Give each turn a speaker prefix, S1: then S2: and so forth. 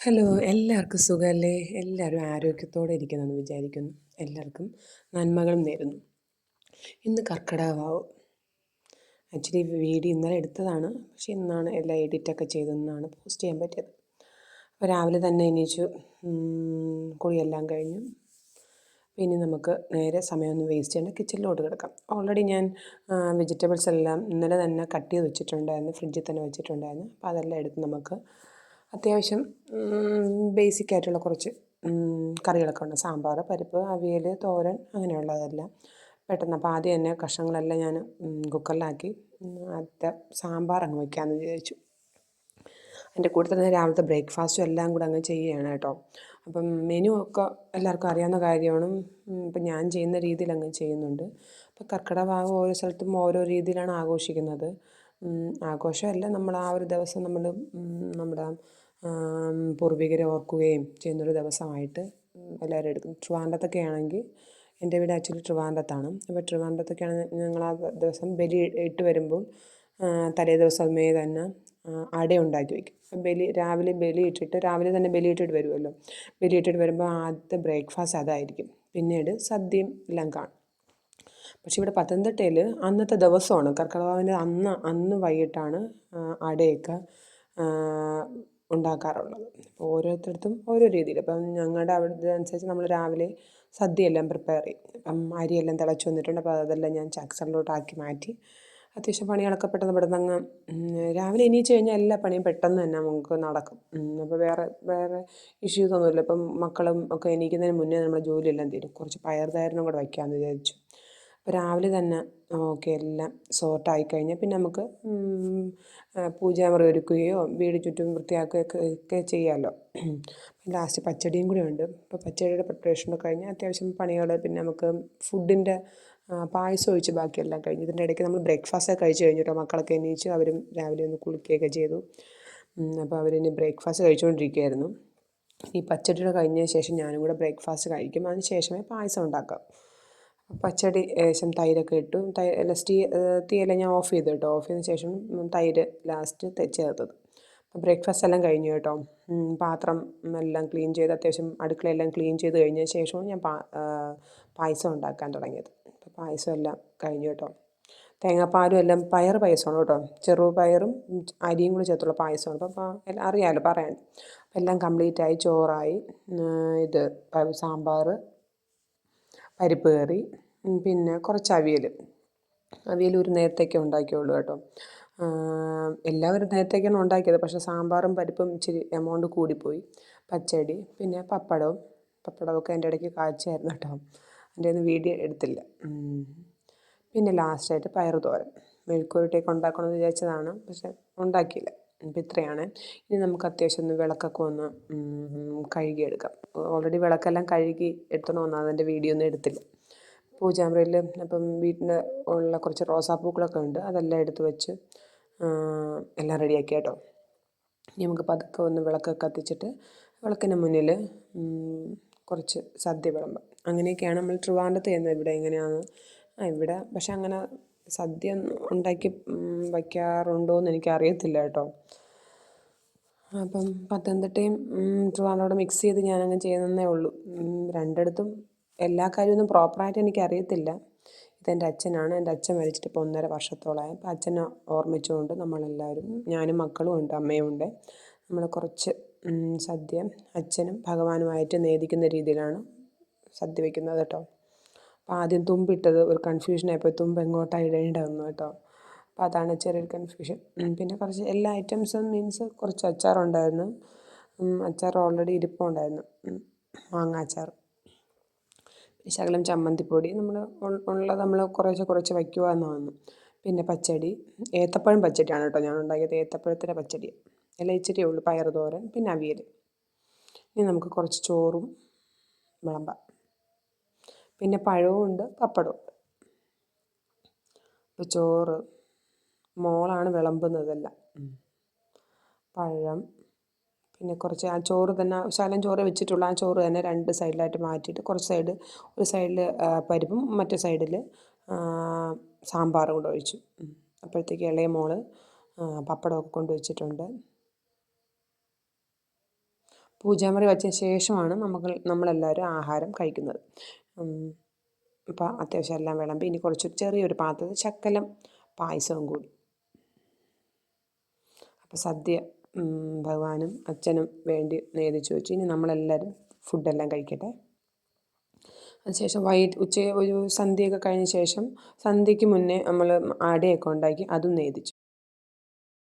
S1: Hello എല്ലാവർക്കും സുഖമല്ലേ എല്ലാവരും ആരോഗ്യത്തോടെ ഇരിക്കുന്നെന്ന് വിചാരിക്കുന്നു. എല്ലാവർക്കും നന്മകളും നേരുന്നു. ഇന്ന് കർക്കിടകാവ് ആക്ച്വലി വീഡിയോ ഇന്നലെ എടുത്തതാണ്. പക്ഷേ ഇന്നാണ് എല്ലാം എഡിറ്റൊക്കെ ചെയ്തെന്നാണ് പോസ്റ്റ് ചെയ്യാൻ പറ്റിയത്. അപ്പോൾ രാവിലെ തന്നെ എണീച്ചു. കുളിയെല്ലാം കഴിഞ്ഞു. ഇനി നമുക്ക് നേരെ സമയമൊന്നും വേസ്റ്റ് ചെയ്യേണ്ട കിച്ചണിലോട്ട് കിടക്കാം. ഓൾറെഡി ഞാൻ വെജിറ്റബിൾസ് എല്ലാം ഇന്നലെ തന്നെ കട്ട് ചെയ്ത് വെച്ചിട്ടുണ്ടായിരുന്നു. ഫ്രിഡ്ജിൽ തന്നെ വെച്ചിട്ടുണ്ടായിരുന്നു. അപ്പോൾ അതെല്ലാം എടുത്ത് നമുക്ക് അത്യാവശ്യം ബേസിക് ആയിട്ടുള്ള കുറച്ച് കറികളൊക്കെ ഉണ്ട്. സാമ്പാർ പരിപ്പ് അവിയൽ തോരൻ അങ്ങനെയുള്ളതെല്ലാം പെട്ടെന്ന്. അപ്പോൾ ആദ്യം തന്നെ കഷ്ണങ്ങളെല്ലാം ഞാൻ കുക്കറിലാക്കി. ആദ്യത്തെ സാമ്പാർ അങ്ങ് വയ്ക്കാമെന്ന് വിചാരിച്ചു. അതിന്റെ കൂടെ തന്നെ രാവിലത്തെ ബ്രേക്ക്ഫാസ്റ്റും എല്ലാം കൂടെ അങ്ങ് ചെയ്യുകയാണ് കേട്ടോ. അപ്പം മെനു ഒക്കെ എല്ലാവർക്കും അറിയാവുന്ന കാര്യമാണ്. ഇപ്പം ഞാൻ ചെയ്യുന്ന രീതിയിൽ അങ്ങ് ചെയ്യുന്നുണ്ട്. അപ്പോൾ കർക്കിടഭാഗം ഓരോ സ്ഥലത്തും ഓരോ രീതിയിലാണ് ആഘോഷിക്കുന്നത്. ആഘോഷമല്ല. നമ്മൾ ആ ഒരു ദിവസം നമ്മൾ നമ്മുടെ പൂർവികരെ ചെയ്യുന്നൊരു ദിവസമായിട്ട് എല്ലാവരും എടുക്കും. ട്രിവാൻഡ്രത്തൊക്കെ ആണെങ്കിൽ എന്റെ വീട് ആക്ച്വലി ട്രിവാൻഡ്രത്താണ്. അപ്പോൾ ട്രിവാൻഡ്രത്തൊക്കെയാണ് ഞങ്ങൾ ആ ദിവസം ബലി ഇട്ട് വരുമ്പോൾ തലേ ദിവസമേ തന്നെ അട ഉണ്ടാക്കി വയ്ക്കും. ബലി രാവിലെ ബലി ഇട്ടിട്ട് രാവിലെ തന്നെ ബലി ഇട്ടിട്ട് വരുമല്ലോ. ബലി ഇട്ടിട്ട് വരുമ്പോൾ ആദ്യത്തെ ബ്രേക്ക്ഫാസ്റ്റ് അതായിരിക്കും. പിന്നീട് സദ്യയും എല്ലാം കാണും. പക്ഷേ ഇവിടെ പത്തനംതിട്ടയിൽ അന്നത്തെ ദിവസമാണ്. കർക്കിടകവാവിന്റെ അന്ന് അന്ന് വൈകിട്ടാണ് അടയൊക്കെ ഉണ്ടാക്കാറുള്ളത്. അപ്പോൾ ഓരോരുത്തർക്കും ഓരോ രീതിയിൽ. അപ്പം ഞങ്ങളുടെ അവിടെ അനുസരിച്ച് നമ്മൾ രാവിലെ സദ്യയെല്ലാം പ്രിപ്പയർ ചെയ്യും. അപ്പം അരിയെല്ലാം തിളച്ച് വന്നിട്ടുണ്ട്. അപ്പോൾ അതെല്ലാം ഞാൻ ചാക്സറിലോട്ടാക്കി മാറ്റി. അത്യാവശ്യം പണികളൊക്കെ പെട്ടെന്ന് പെട്ടെന്ന് അങ്ങ് രാവിലെ എണീച്ച് കഴിഞ്ഞാൽ എല്ലാ പണിയും പെട്ടെന്ന് തന്നെ നമുക്ക് നടക്കും. അപ്പോൾ വേറെ വേറെ ഇഷ്യൂസ് ഒന്നുമില്ല. ഇപ്പം മക്കളും ഒക്കെ എണീക്കുന്നതിന് മുന്നേ നമ്മൾ ജോലിയെല്ലാം തീരും. കുറച്ച് പയർ തോരനും കൂടെ വയ്ക്കാമെന്ന് വിചാരിച്ചു. രാവിലെ തന്നെ ഓക്കെ എല്ലാം സോർട്ടായി കഴിഞ്ഞാൽ പിന്നെ നമുക്ക് പൂജാമുറി ഒരുക്കുകയോ വീട് ചുറ്റും വൃത്തിയാക്കുകയൊക്കെ ചെയ്യാമല്ലോ ലാസ്റ്റ് പച്ചടിയും കൂടി ഉണ്ട്. അപ്പോൾ പച്ചടിയുടെ പ്രിപ്പറേഷനൊക്കെ കഴിഞ്ഞ് അത്യാവശ്യം പണികൾ പിന്നെ നമുക്ക് ഫുഡിന്റെ പായസം ഒഴിച്ച് ബാക്കിയെല്ലാം കഴിഞ്ഞു ഇതിന്റെ ഇടയ്ക്ക് നമ്മൾ ബ്രേക്ക്ഫാസ്റ്റൊക്കെ കഴിച്ച് കഴിഞ്ഞിട്ടോ മക്കളൊക്കെ എണീച്ച് അവരും രാവിലെ ഒന്ന് കുളിക്കുകയൊക്കെ ചെയ്തു. അപ്പോൾ അവരിനി ബ്രേക്ക്ഫാസ്റ്റ് കഴിച്ചുകൊണ്ടിരിക്കുകയായിരുന്നു ഈ പച്ചടിയുടെ കഴിഞ്ഞ ശേഷം ഞാനും കൂടെ ബ്രേക്ക്ഫാസ്റ്റ് കഴിക്കും. അതിന് ശേഷമേ പായസം ഉണ്ടാക്കാം. പച്ചടി ശേഷം തൈരൊക്കെ ഇട്ടു. തൈ ലാസ്റ്റ് തീയെല്ലാം ഞാൻ ഓഫ് ചെയ്തു കേട്ടോ. ഓഫ് ചെയ്തതിന് ശേഷം തൈര് ലാസ്റ്റ് ചേർത്തത്. ബ്രേക്ക്ഫാസ്റ്റ് എല്ലാം കഴിഞ്ഞു കേട്ടോ. പാത്രം എല്ലാം ക്ലീൻ ചെയ്ത് അത്യാവശ്യം അടുക്കളയെല്ലാം ക്ലീൻ ചെയ്ത് കഴിഞ്ഞ ശേഷവും ഞാൻ പായസം ഉണ്ടാക്കാൻ തുടങ്ങിയത്. അപ്പോൾ പായസം എല്ലാം കഴിഞ്ഞു കേട്ടോ. തേങ്ങാപ്പാലും എല്ലാം പയർ പായസമാണ് കേട്ടോ. ചെറുപയറും അരിയും കൂടി ചേർത്തുള്ള പായസമാണ്. അപ്പോൾ അറിയാമല്ലോ പറയാൻ. എല്ലാം കംപ്ലീറ്റായി ചോറായി ഇത് സാമ്പാർ പരിപ്പ് കറി പിന്നെ കുറച്ച് അവിയൽ. അവിയൽ ഒരു നേരത്തേക്കേ ഉണ്ടാക്കിയുള്ളൂ കേട്ടോ. എല്ലാവരും നേരത്തേക്കാണ് ഉണ്ടാക്കിയത്. പക്ഷേ സാമ്പാറും പരിപ്പും ഇച്ചിരി എമൗണ്ട് കൂടിപ്പോയി. പച്ചടി പിന്നെ പപ്പടവും. പപ്പടമൊക്കെ എന്റെ ഇടയ്ക്ക് കാച്ചായിരുന്നു കേട്ടോ. എന്റെ ഒന്നും വീഡിയോ എടുത്തില്ല. പിന്നെ ലാസ്റ്റായിട്ട് പയർ തോരൻ മെഴുക്കുരുട്ടൊക്കെ ഉണ്ടാക്കണമെന്ന് വിചാരിച്ചതാണ്. പക്ഷെ ഉണ്ടാക്കിയില്ല. അപ്പം ഇത്രയാണ്. ഇനി നമുക്ക് അത്യാവശ്യം ഒന്ന് വിളക്കൊക്കെ ഒന്ന് കഴുകിയെടുക്കാം. ഓൾറെഡി വിളക്കെല്ലാം കഴുകി എടുത്തോണ്ട് വന്നാൽ അതിന്റെ വീഡിയോ ഒന്നും എടുത്തില്ല. പൂജാമുറിയിൽ അപ്പം വീട്ടിന് ഉള്ള കുറച്ച് റോസാപ്പൂക്കളൊക്കെ ഉണ്ട്. അതെല്ലാം എടുത്ത് വെച്ച് എല്ലാം റെഡിയാക്കി കേട്ടോ. ഇനി നമുക്ക് പതുക്കെ ഒന്ന് വിളക്കൊക്കെ കത്തിച്ചിട്ട് വിളക്കിന് മുന്നിൽ കുറച്ച് സദ്യ വിളമ്പ്. അങ്ങനെയൊക്കെയാണ് നമ്മൾ ട്രിവാൻഡ്രത്ത് ചെയ്യുന്നത്. ഇവിടെ എങ്ങനെയാണ് ആ ഇവിടെ. പക്ഷെ അങ്ങനെ സദ്യ ഉണ്ടാക്കി വയ്ക്കാറുണ്ടോ എന്ന് എനിക്കറിയത്തില്ല കേട്ടോ. അപ്പം പത്തനംതിട്ടയും ട്രിവാൻഡ്രം മിക്സ് ചെയ്ത് ഞാനങ്ങ് ചെയ്യുന്നതേ ഉള്ളൂ. രണ്ടിടത്തും എല്ലാ കാര്യമൊന്നും പ്രോപ്പറായിട്ട് എനിക്കറിയത്തില്ല. ഇതെന്റെ അച്ഛനാണ്. എന്റെ അച്ഛൻ മരിച്ചിട്ട് ഇപ്പോൾ ഒന്നര വർഷത്തോളമായി അപ്പോൾ അച്ഛനെ ഓർമ്മിച്ചുകൊണ്ട് നമ്മളെല്ലാവരും ഞാനും മക്കളും ഉണ്ട് അമ്മയും ഉണ്ട്. നമ്മൾ കുറച്ച് സദ്യ അച്ഛനും ഭഗവാനുമായിട്ട് നേദിക്കുന്ന രീതിയിലാണ് സദ്യ വയ്ക്കുന്നത് കേട്ടോ. അപ്പോൾ ആദ്യം തുമ്പിട്ടത് ഒരു കൺഫ്യൂഷനായപ്പോൾ തുമ്പ് എങ്ങോട്ടാണ് ഇടേണ്ടതെന്ന് കേട്ടോ. അപ്പോൾ അതാണ് ചെറിയൊരു കൺഫ്യൂഷൻ പിന്നെ കുറച്ച് എല്ലാ ഐറ്റംസും മീൻസ് കുറച്ച് അച്ചാറുണ്ടായിരുന്നു അച്ചാർ ഓൾറെഡി ഇരിപ്പുണ്ടായിരുന്നു മാങ്ങ അച്ചാർ ശകലം ചമ്മന്തിപ്പൊടി നമ്മൾ ഉള്ളത് നമ്മൾ കുറേശ്ശെ കുറച്ച് വയ്ക്കുക വന്നു പിന്നെ പച്ചടി. ഏത്തപ്പഴം പച്ചടിയാണ് കേട്ടോ ഞാൻ ഉണ്ടാക്കിയത്. ഏത്തപ്പഴത്തിന്റെ പച്ചടി. ഇല ഇച്ചിരി ഉള്ളു. പയർ തോരൻ പിന്നെ അവിയൽ ഇനി നമുക്ക് കുറച്ച് ചോറും വിളമ്പാം. പിന്നെ പഴവും ഉണ്ട് പപ്പടവും ഉണ്ട്. അപ്പോൾ ചോറ് മോളാണ് വിളമ്പുന്നതെല്ലാം. പഴം പിന്നെ കുറച്ച് ആ ചോറ് തന്നെ ശകലം ചോറ് വെച്ചിട്ടുള്ള. ആ ചോറ് തന്നെ രണ്ട് സൈഡിലായിട്ട് മാറ്റിയിട്ട് കുറച്ച് സൈഡ് ഒരു സൈഡിൽ പരിപ്പും മറ്റേ സൈഡിൽ സാമ്പാറും കൂടെ ഒഴിച്ചു. അപ്പോഴത്തേക്ക് ഇളയ മോൾ പപ്പടമൊക്കെ കൊണ്ട് വെച്ചിട്ടുണ്ട്. പൂജാമുറി വച്ചതിന് ശേഷമാണ് നമുക്ക് നമ്മളെല്ലാവരും ആഹാരം കഴിക്കുന്നത്. അപ്പോൾ അത്യാവശ്യം എല്ലാം വേണം. ഇനി കുറച്ച് ചെറിയൊരു പാത്രത്തിൽ ശക്കലം പായസവും കൂടി. അപ്പോൾ സദ്യ ഭഗവാനും അച്ഛനും വേണ്ടി നേദിച്ചു വെച്ചു. ഇനി നമ്മളെല്ലാവരും ഫുഡെല്ലാം കഴിക്കട്ടെ. അതിനുശേഷം വൈകിട്ട് ഉച്ച ഒരു സന്ധ്യയൊക്കെ കഴിഞ്ഞ ശേഷം സന്ധ്യയ്ക്ക് മുന്നേ നമ്മൾ അടയൊക്കെ ഉണ്ടാക്കി അതും നേദിച്ചു